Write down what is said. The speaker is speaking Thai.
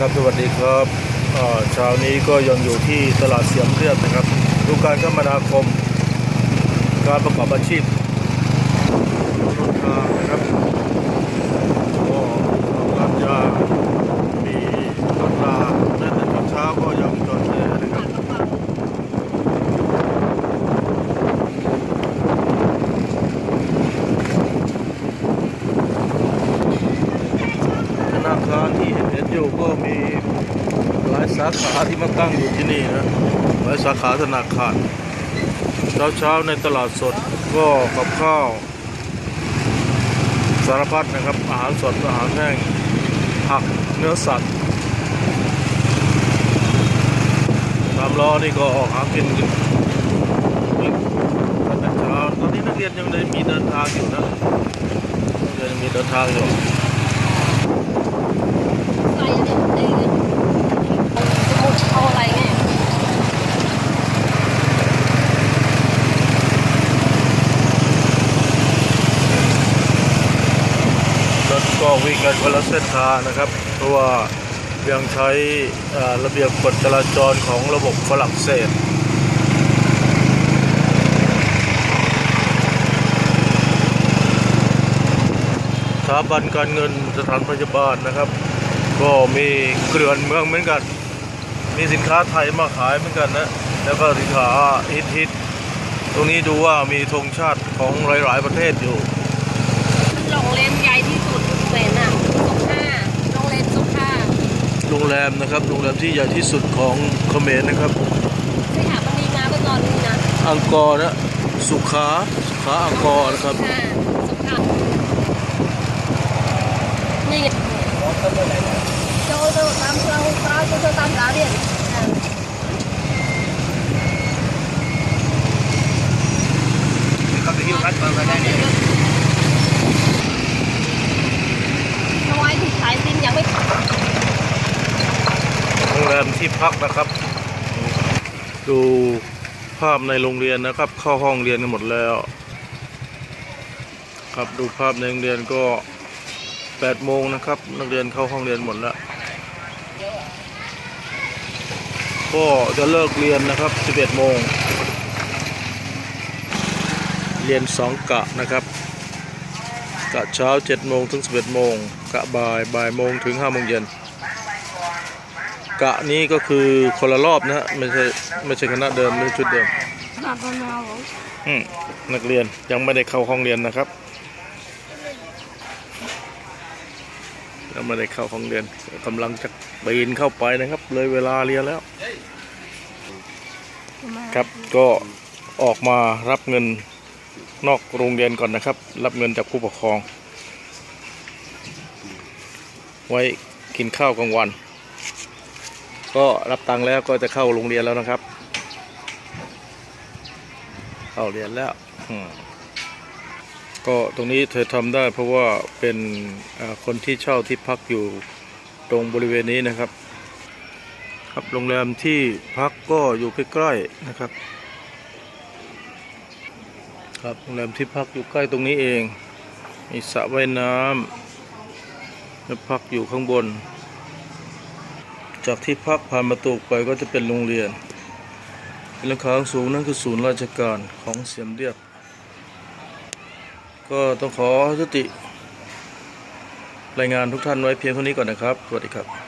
ครับสวัสดีครับเช้านี้ก็ยังอยู่ที่ตลาดเสียมเรียบนะครับดูการคมนาคม การประกอบอาชีพรถทางนะครับก็ทำลังจะมีรถราตั้งแต่เช้าก็ยังจอดแช่นะครับธนาคาร ที่เห็นอยู่ก็มีหลายสาขาที่มาตั้งอยู่ที่นี่นะหลายสาขาธนาคารเช้าเช้าๆในตลาดสดก็กับข้าว สารพัดนะครับ อาหารสดอาหารแห้งผักเนื้อสัตว์ตามล้อนี่ก็ออกหากินกันตั้งแต่เช้าตอนนี้นักเรียนยังได้มีเดินทางอยู่นะนักเรียนยังมีเดินทางอยู่ อะไรเนี่ยเองสมุดเอาอะไรเนี่ย รถก็ วิ่งกันคนละเส้นทางนะครับ เพราะว่ายังใช้ระเบียบกฎจราจรของระบบฝรั่งเศสสถาบันการเงินสถานพยาบาลนะครับ ก็มีเกลื่อนเมืองเหมือนกัน มีสินค้าไทยมาขายเหมือนกันนะแล้วก็สินค้าฮิตฮิตตรงนี้ดูว่ามีธงชาติของหลาย ๆ ประเทศอยู่โรงแรมใหญ่ที่สุดเป็นอะสุขาโรงแรมสุขา โรงแรมนะครับโรงแรมที่ใหญ่ที่สุดของเขมรนะครับที่หาปนีมาเมื่อตอนนี้นะอังกอร์นะสุขาสุขาอังกอร์นะครับ ค่ะสุขานี่ไงโจโจตามเราตามโจโจตามร้านเนี่ยอะเขาไปหิ้วคัดมาไปได้เนี่ยน้อยที่สายซินยังไม่ โรงแรมที่พักนะครับ ดูภาพในโรงเรียนนะครับ เข้าห้องเรียนกันหมดแล้ว ครับดูภาพในโรงเรียนก็8โมงนะครับ นักเรียนเข้าห้องเรียนหมดแล้วก็จะเลิกเรียนนะครับ11โมงเรียน2กะนะครับกะเช้า7โมงถึง11โมงกะบ่ายบ่ายโมงถึง5โมงเย็น กะนี้ก็คือคนละรอบนะฮะไม่ใช่ไม่ใช่คณะเดิมไม่ใช่ชุดเดิมตามเราอืมนักเรียนยังไม่ได้เข้าห้องเรียนนะครับยังไม่ได้เข้าห้องเรียนกำลังจะปีนเข้าไปนะครับ เลยเวลาเรียนแล้ว ครับก็ออกมารับเงินนอกโรงเรียนก่อนนะครับ รับเงินจากผู้ปกครอง ไว้กินข้าวกลางวัน ก็รับตังค์แล้วก็จะเข้าโรงเรียนแล้วนะครับ เข้าเรียนแล้ว ก็ตรงนี้เธอทำได้เพราะว่าเป็นคนที่เช่าที่พักอยู่ตรงบริเวณนี้นะครับ ครับโรงแรมที่พักก็อยู่ใกล้ๆนะครับ ครับโรงแรมที่พักอยู่ใกล้ตรงนี้เอง มีสระว่ายน้ำและพักอยู่ข้างบน จากที่พักผ่านประตูไปก็จะเป็นโรงเรียนหลังคาสูงนั่นคือศูนย์ราชการของเสียมเรียบ ก็ต้องขอยุติ รายงานทุกท่านไว้เพียงเท่านี้ก่อนนะครับ สวัสดีครับ